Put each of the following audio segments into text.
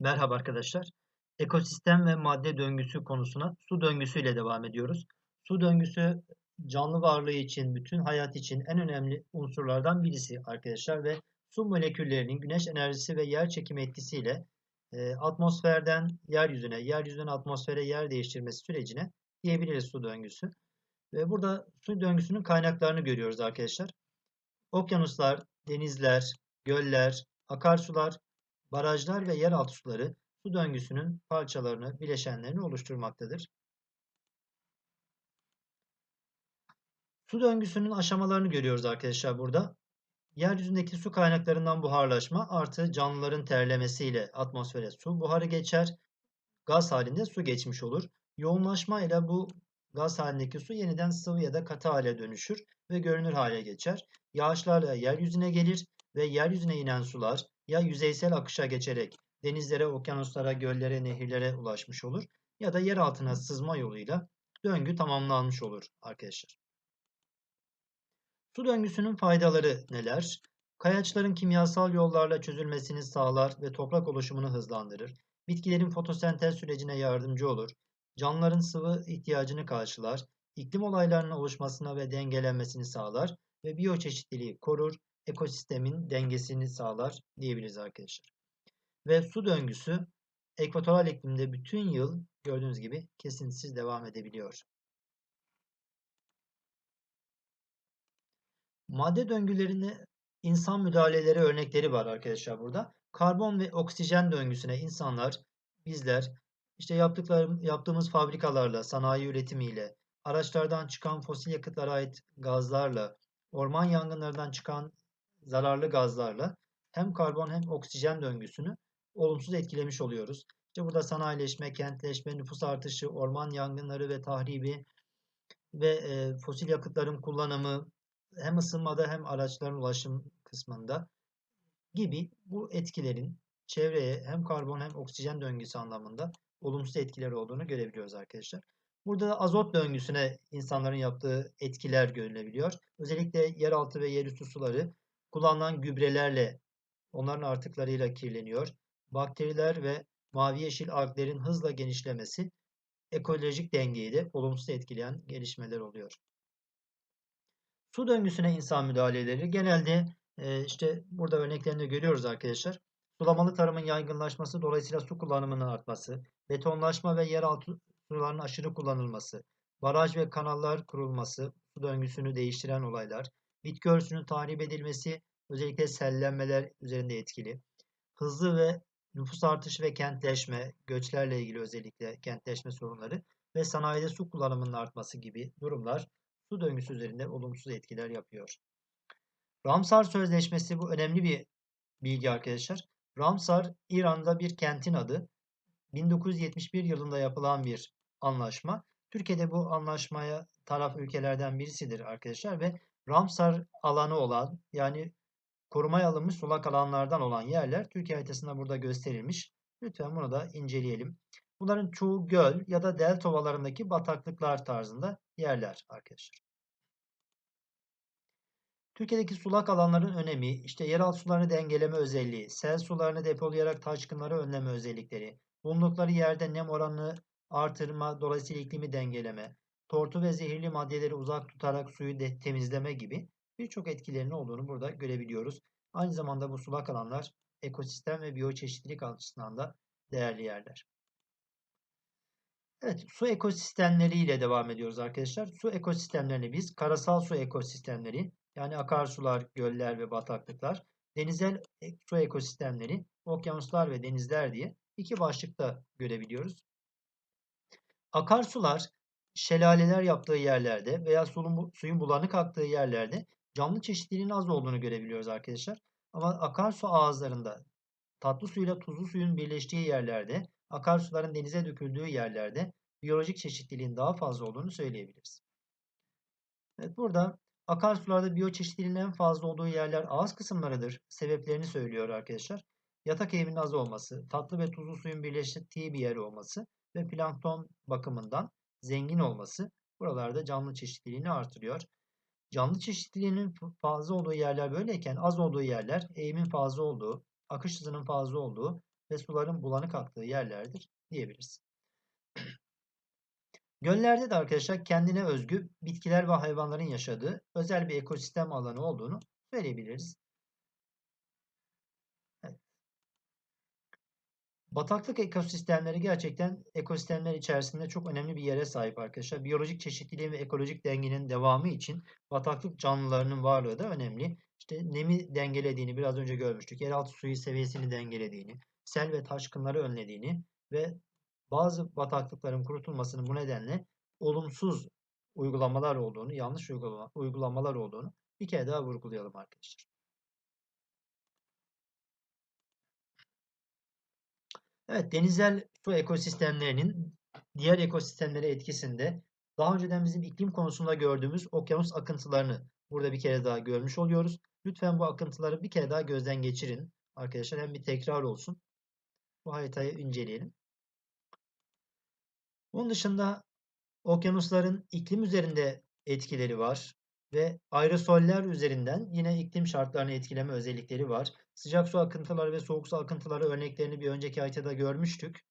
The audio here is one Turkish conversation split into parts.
Merhaba arkadaşlar. Ekosistem ve madde döngüsü konusuna su döngüsü ile devam ediyoruz. Su döngüsü canlı varlığı için, bütün hayat için en önemli unsurlardan birisi arkadaşlar ve su moleküllerinin güneş enerjisi ve yer çekimi etkisiyle e, atmosferden yeryüzüne, yeryüzünden atmosfere yer değiştirmesi sürecine diyebiliriz su döngüsü. Ve burada su döngüsünün kaynaklarını görüyoruz arkadaşlar. Okyanuslar, denizler, göller, akarsular, barajlar ve yeraltı suları su döngüsünün parçalarını, bileşenlerini oluşturmaktadır. Su döngüsünün aşamalarını görüyoruz arkadaşlar burada. Yeryüzündeki su kaynaklarından buharlaşma artı canlıların terlemesiyle atmosfere su buharı geçer. Gaz halinde su geçmiş olur. Yoğunlaşma ile bu gaz halindeki su yeniden sıvı ya da katı hale dönüşür ve görünür hale geçer. Yağışlarla yeryüzüne gelir ve yeryüzüne inen sular ya yüzeysel akışa geçerek denizlere, okyanuslara, göllere, nehirlere ulaşmış olur ya da yer altına sızma yoluyla döngü tamamlanmış olur arkadaşlar. Su döngüsünün faydaları neler? Kayaçların kimyasal yollarla çözülmesini sağlar ve toprak oluşumunu hızlandırır. Bitkilerin fotosentez sürecine yardımcı olur. Canlıların sıvı ihtiyacını karşılar. İklim olaylarının oluşmasına ve dengelenmesini sağlar ve biyoçeşitliliği korur, ekosistemin dengesini sağlar diyebiliriz arkadaşlar. Ve su döngüsü ekvatoral iklimde bütün yıl gördüğünüz gibi kesintisiz devam edebiliyor. Madde döngülerine insan müdahaleleri örnekleri var arkadaşlar burada. Karbon ve oksijen döngüsüne insanlar, bizler işte yaptıklarım, yaptığımız fabrikalarla, sanayi üretimiyle, araçlardan çıkan fosil yakıtlara ait gazlarla, orman yangınlarından çıkan zararlı gazlarla hem karbon hem oksijen döngüsünü olumsuz etkilemiş oluyoruz. İşte burada sanayileşme, kentleşme, nüfus artışı, orman yangınları ve tahribi ve e, fosil yakıtların kullanımı hem ısınmada hem araçların ulaşım kısmında gibi bu etkilerin çevreye hem karbon hem oksijen döngüsü anlamında olumsuz etkileri olduğunu görebiliyoruz arkadaşlar. Burada da azot döngüsüne insanların yaptığı etkiler görülebiliyor. Özellikle yeraltı ve yerüstü suları kullanılan gübrelerle onların artıklarıyla kirleniyor. Bakteriler ve mavi yeşil alglerin hızla genişlemesi ekolojik dengeyi de olumsuz etkileyen gelişmeler oluyor. Su döngüsüne insan müdahaleleri genelde e, işte burada örneklerinde görüyoruz arkadaşlar. Sulamalı tarımın yaygınlaşması dolayısıyla su kullanımının artması, betonlaşma ve yeraltı sularının aşırı kullanılması, baraj ve kanallar kurulması, su döngüsünü değiştiren olaylar, bitki örtüsünün tahrip edilmesi, özellikle sellenmeler üzerinde etkili. Hızlı ve nüfus artışı ve kentleşme, göçlerle ilgili özellikle kentleşme sorunları ve sanayide su kullanımının artması gibi durumlar su döngüsü üzerinde olumsuz etkiler yapıyor. Ramsar Sözleşmesi bu önemli bir bilgi arkadaşlar. Ramsar İran'da bir kentin adı. 1971 yılında yapılan bir anlaşma. Türkiye'de bu anlaşmaya taraf ülkelerden birisidir arkadaşlar ve Ramsar alanı olan yani korumaya alınmış sulak alanlardan olan yerler Türkiye haritasında burada gösterilmiş. Lütfen bunu da inceleyelim. Bunların çoğu göl ya da delta ovalarındaki bataklıklar tarzında yerler arkadaşlar. Türkiye'deki sulak alanların önemi, işte yeraltı sularını dengeleme özelliği, sel sularını depolayarak taşkınları önleme özellikleri, bulundukları yerde nem oranını artırma, dolayısıyla iklimi dengeleme, tortu ve zehirli maddeleri uzak tutarak suyu de temizleme gibi birçok etkilerinin olduğunu burada görebiliyoruz. Aynı zamanda bu sulak alanlar ekosistem ve biyoçeşitlilik açısından da değerli yerler. Evet, su ekosistemleri ile devam ediyoruz arkadaşlar. Su ekosistemlerini biz karasal su ekosistemleri yani akarsular, göller ve bataklıklar, denizel su ekosistemleri, okyanuslar ve denizler diye iki başlıkta görebiliyoruz. Akarsular şelaleler yaptığı yerlerde veya suyun bulanık aktığı yerlerde canlı çeşitliliğin az olduğunu görebiliyoruz arkadaşlar. Ama akarsu ağızlarında tatlı suyla tuzlu suyun birleştiği yerlerde, akarsuların denize döküldüğü yerlerde biyolojik çeşitliliğin daha fazla olduğunu söyleyebiliriz. Evet, burada akarsularda biyoçeşitliliğin en fazla olduğu yerler ağız kısımlarıdır. Sebeplerini söylüyor arkadaşlar. Yatak eğiminin az olması, tatlı ve tuzlu suyun birleştiği bir yer olması ve plankton bakımından zengin olması buralarda canlı çeşitliliğini artırıyor. Canlı çeşitliliğinin fazla olduğu yerler böyleyken az olduğu yerler eğimin fazla olduğu, akış hızının fazla olduğu ve suların bulanık aktığı yerlerdir diyebiliriz. Göllerde de arkadaşlar kendine özgü bitkiler ve hayvanların yaşadığı özel bir ekosistem alanı olduğunu söyleyebiliriz. Evet. Bataklık ekosistemleri gerçekten ekosistemler içerisinde çok önemli bir yere sahip arkadaşlar. Biyolojik çeşitliliğin ve ekolojik dengenin devamı için bataklık canlılarının varlığı da önemli. İşte nemi dengelediğini biraz önce görmüştük. Yeraltı suyu seviyesini dengelediğini, sel ve taşkınları önlediğini ve bazı bataklıkların kurutulmasının bu nedenle olumsuz uygulamalar olduğunu, yanlış uygulama, uygulamalar olduğunu bir kere daha vurgulayalım arkadaşlar. Evet, denizel su ekosistemlerinin diğer ekosistemlere etkisinde daha önceden bizim iklim konusunda gördüğümüz okyanus akıntılarını burada bir kere daha görmüş oluyoruz. Lütfen bu akıntıları bir kere daha gözden geçirin. Arkadaşlar hem bir tekrar olsun. Bu haritayı inceleyelim. Bunun dışında okyanusların iklim üzerinde etkileri var ve aerosoller üzerinden yine iklim şartlarını etkileme özellikleri var. Sıcak su akıntıları ve soğuk su akıntıları örneklerini bir önceki haritada görmüştük.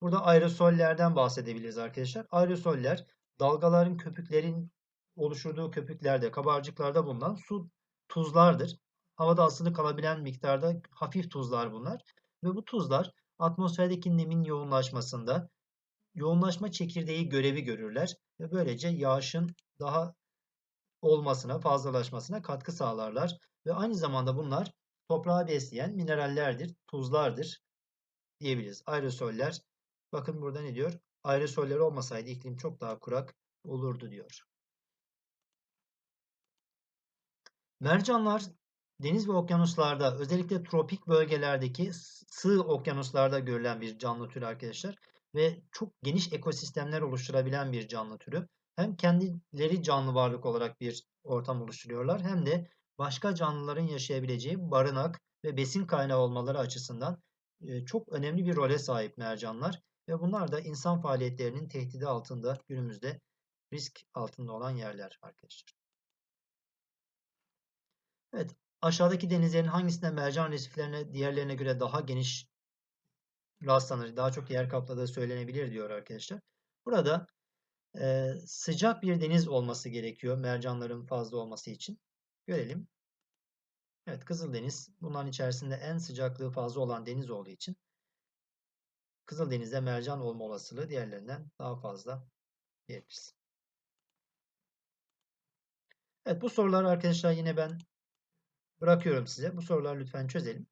Burada aerosollerden bahsedebiliriz arkadaşlar. Aerosoller dalgaların, köpüklerin oluşturduğu köpüklerde, kabarcıklarda bulunan su tuzlardır. Havada asılı kalabilen miktarda hafif tuzlar bunlar. Ve bu tuzlar atmosferdeki nemin yoğunlaşmasında yoğunlaşma çekirdeği görevi görürler ve böylece yağışın daha olmasına, fazlalaşmasına katkı sağlarlar ve aynı zamanda bunlar toprağı besleyen minerallerdir, tuzlardır diyebiliriz. Aerosoller bakın burada ne diyor? Aerosoller olmasaydı iklim çok daha kurak olurdu diyor. Mercanlar deniz ve okyanuslarda özellikle tropik bölgelerdeki sığ okyanuslarda görülen bir canlı türü arkadaşlar ve çok geniş ekosistemler oluşturabilen bir canlı türü. Hem kendileri canlı varlık olarak bir ortam oluşturuyorlar hem de başka canlıların yaşayabileceği barınak ve besin kaynağı olmaları açısından çok önemli bir role sahip mercanlar ve bunlar da insan faaliyetlerinin tehdidi altında günümüzde risk altında olan yerler arkadaşlar. Evet, aşağıdaki denizlerin hangisinde mercan resiflerine diğerlerine göre daha geniş rastlanır, daha çok yer kapladığı söylenebilir diyor arkadaşlar. Burada e, sıcak bir deniz olması gerekiyor mercanların fazla olması için. Görelim. Evet Kızıldeniz bunların içerisinde en sıcaklığı fazla olan deniz olduğu için Kızıldeniz'de mercan olma olasılığı diğerlerinden daha fazla diyebiliriz. Evet bu soruları arkadaşlar yine ben bırakıyorum size. Bu soruları lütfen çözelim.